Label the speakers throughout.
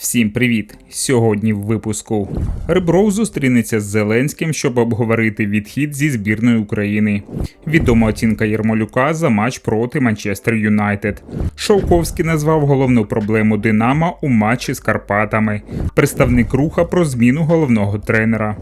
Speaker 1: Всім привіт! Сьогодні в випуску Ребров зустрінеться з Зеленським, щоб обговорити відхід зі збірної України. Відома оцінка Єрмолюка за матч проти Манчестер Юнайтед. Шовковський назвав головну проблему Динамо у матчі з Карпатами. Представник руха про зміну головного тренера.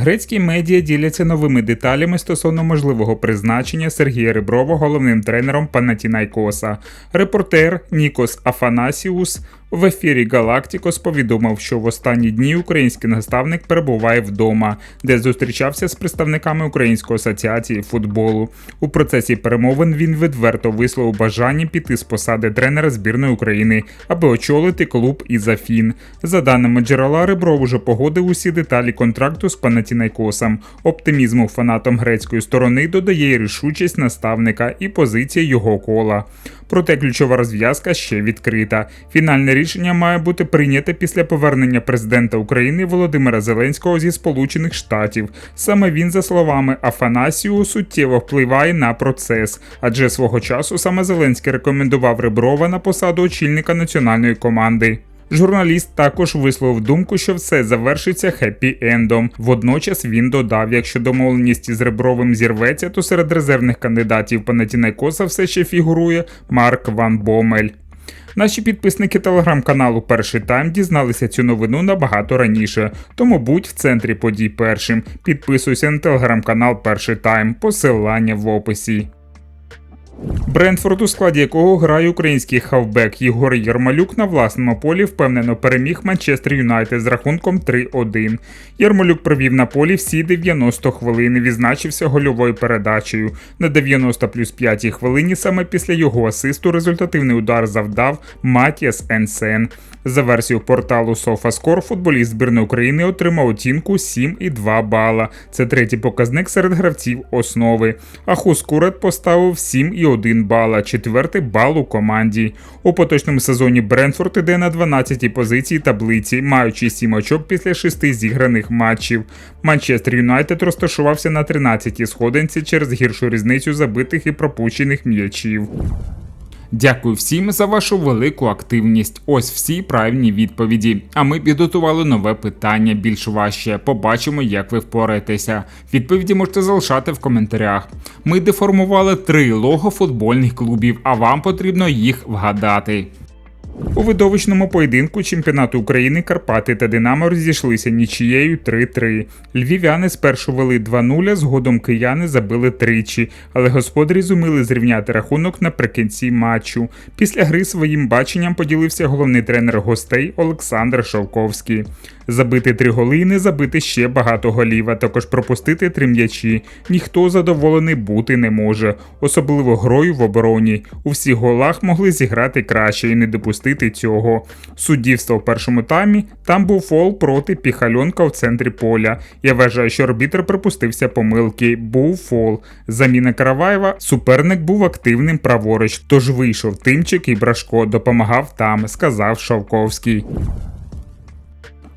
Speaker 1: Грецькі медіа діляться новими деталями стосовно можливого призначення Сергія Риброва головним тренером Панатінайкоса. Репортер Нікос Афанасіус в ефірі Галактикос повідомив, що в останні дні український наставник перебуває вдома, де зустрічався з представниками Української асоціації футболу. У процесі перемовин він відверто висловив бажання піти з посади тренера збірної України, аби очолити клуб із Афін. За даними джерела, Ребров уже погодив усі деталі контракту з Панатінайкосом. Оптимізму фанатам грецької сторони додає рішучість наставника і позиція його кола. Проте ключова розв'язка ще відкрита. Фінальне рішення має бути прийняте після повернення президента України Володимира Зеленського зі Сполучених Штатів. Саме він, за словами Афанасію, суттєво впливає на процес, адже свого часу саме Зеленський рекомендував Реброва на посаду очільника національної команди. Журналіст також висловив думку, що все завершиться хеппі-ендом. Водночас він додав, якщо домовленість із Ребровим зірветься, то серед резервних кандидатів Панатінайкоса все ще фігурує Марк Ван Бомель. Наші підписники телеграм-каналу Перший Тайм дізналися цю новину набагато раніше, тому будь в центрі подій першим. Підписуйся на телеграм-канал Перший Тайм, посилання в описі. Брентфорд, у складі якого грає український хавбек Єгор Єрмалюк на власному полі впевнено переміг Манчестер Юнайтед з рахунком 3-1. Єрмалюк провів на полі всі 90 хвилин і відзначився гольовою передачею. На 90 плюс 5 хвилині саме після його асисту результативний удар завдав Матіас Енсен. За версією порталу SofaScore футболіст збірної України отримав оцінку 7,2 бала. Це третій показник серед гравців основи. А Хускурет поставив 7,1 бала, четвертий бал у команді. У поточному сезоні Бренфорд іде на 12-й позиції таблиці, маючи 7 очок після 6 зіграних матчів. Манчестер Юнайтед розташувався на 13-й сходинці через гіршу різницю забитих і пропущених м'ячів. Дякую всім за вашу велику активність. Ось всі правильні відповіді. А ми підготували нове питання, більш важче. Побачимо, як ви впораєтеся. Відповіді можете залишати в коментарях. Ми деформували три лого футбольних клубів, а вам потрібно їх вгадати. У видовищному поєдинку чемпіонату України Карпати та Динамо розійшлися нічією 3-3. Львів'яни спершу вели 2-0, згодом кияни забили тричі, але господарі зуміли зрівняти рахунок наприкінці матчу. Після гри своїм баченням поділився головний тренер гостей Олександр Шовковський. Забити три голи і не забити ще багато голів, а також пропустити три м'ячі. Ніхто задоволений бути не може, особливо грою в обороні. У всіх голах могли зіграти краще і не допустити цього. Суддівство в першому таймі там був фол проти піхальонка в центрі поля. Я вважаю, що арбітр припустився помилки. Був фол. Заміна Караваєва суперник був активним праворуч, тож вийшов Тимчик і Брашко допомагав там, сказав Шовковський.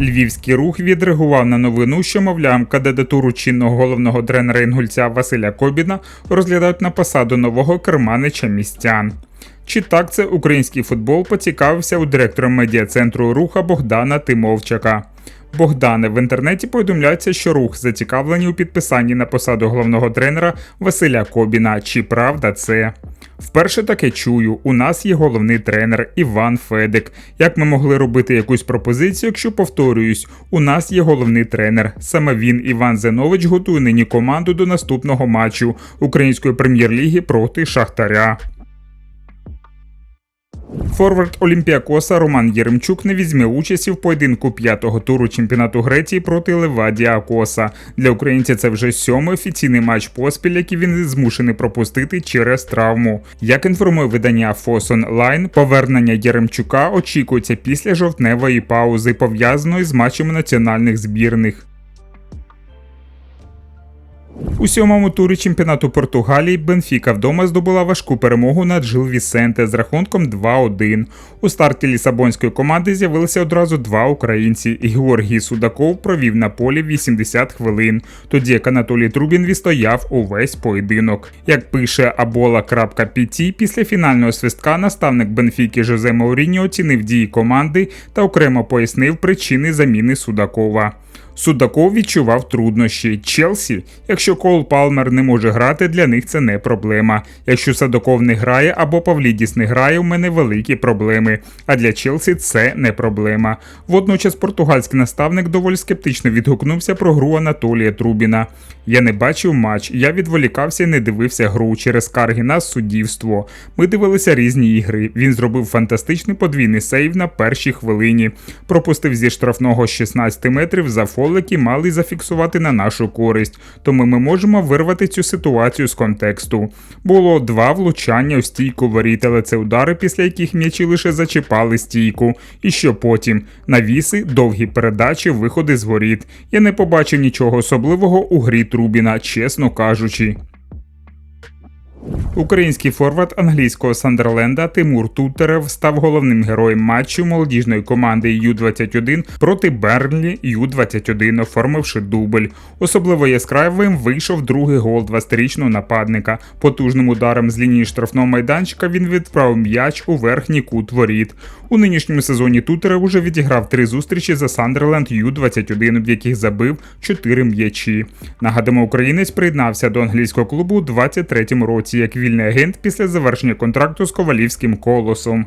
Speaker 1: Львівський рух відреагував на новину, що, мовляв, кандидатуру чинного головного тренера інгульця Василя Кобіна розглядають на посаду нового керманича містян. Чи так це український футбол поцікавився у директора медіа-центру руха Богдана Тимовчака. Богдане в інтернеті повідомляється, що рух зацікавлені у підписанні на посаду головного тренера Василя Кобіна. Чи правда це? Вперше таке чую. У нас є головний тренер Іван Федик. Як ми могли робити якусь пропозицію, якщо повторююсь, у нас є головний тренер. Саме він, Іван Зенович, готує нині команду до наступного матчу української прем'єр-ліги проти Шахтаря. Форвард Олімпіакоса Роман Єремчук не візьме участі в поєдинку п'ятого туру чемпіонату Греції проти Левадія Акоса. Для українця це вже сьомий офіційний матч поспіль, який він змушений пропустити через травму. Як інформує видання Фосон Лайн, повернення Єремчука очікується після жовтневої паузи, пов'язаної з матчами національних збірних. У сьомому турі чемпіонату Португалії Бенфіка вдома здобула важку перемогу над Жил Вісенте з рахунком 2-1. У старті лісабонської команди з'явилися одразу два українці, Георгій Судаков провів на полі 80 хвилин, тоді як Анатолій Трубін відстояв увесь поєдинок. Як пише Abola.pt, після фінального свистка наставник Бенфіки Жозе Мауріньо оцінив дії команди та окремо пояснив причини заміни Судакова. Судаков відчував труднощі. Челсі, якщо Кол Палмер не може грати, для них це не проблема. Якщо Садоков не грає або Павлідіс не грає, у мене великі проблеми. А для Челсі це не проблема. Водночас португальський наставник доволі скептично відгукнувся про гру Анатолія Трубіна. Я не бачив матч, я відволікався і не дивився гру через скарги на суддівство. Ми дивилися різні ігри. Він зробив фантастичний подвійний сейв на першій хвилині. Пропустив зі штрафного 16 метрів за фол фолики мали зафіксувати на нашу користь, тому ми можемо вирвати цю ситуацію з контексту. Було два влучання у стійку воріт, але це удари, після яких м'ячі лише зачіпали стійку. І що потім? Навіси, довгі передачі, виходи з воріт. Я не побачив нічого особливого у грі Трубіна, чесно кажучи. Український форвард англійського Сандерленда Тимур Тутерев став головним героєм матчу молодіжної команди Ю-21 проти Берлі Ю-21, оформивши дубль. Особливо яскравим вийшов другий гол 20-річного нападника. Потужним ударом з лінії штрафного майданчика він відправив м'яч у верхній кут воріт. У нинішньому сезоні Тутерев уже відіграв три зустрічі за Сандерленд Ю-21, в яких забив чотири м'ячі. Нагадамо, українець приєднався до англійського клубу у 23-му році як вільний агент після завершення контракту з ковалівським колосом.